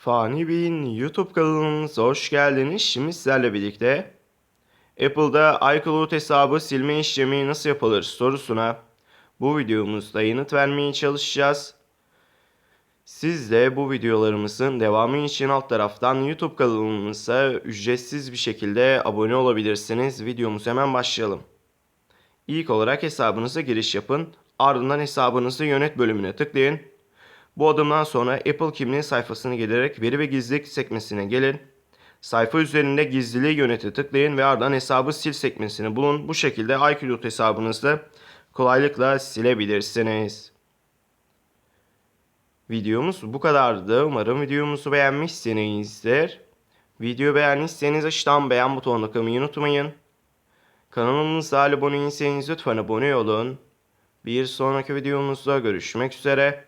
Fani Bey'in YouTube kanalımıza hoş geldiniz. Şimdi sizlerle birlikte Apple'da iCloud hesabı silme işlemi nasıl yapılır sorusuna bu videomuzda yanıt vermeye çalışacağız. Siz de bu videolarımızın devamı için alt taraftan YouTube kanalımıza ücretsiz bir şekilde abone olabilirsiniz. Videomuz hemen başlayalım. İlk olarak hesabınıza giriş yapın. Ardından hesabınızı yönet bölümüne tıklayın. Bu adımdan sonra Apple kimliği sayfasını gelerek veri ve gizlilik sekmesine gelin. Sayfa üzerinde gizliliği yönete tıklayın ve ardından hesabı sil sekmesini bulun. Bu şekilde iCloud hesabınızı kolaylıkla silebilirsiniz. Videomuz bu kadardı. Umarım videomuzu beğenmişsinizdir. Video beğendiyseniz aşağıdan beğen butonuna kılmayı unutmayın. Kanalımıza abone değilseniz lütfen abone olun. Bir sonraki videomuzda görüşmek üzere.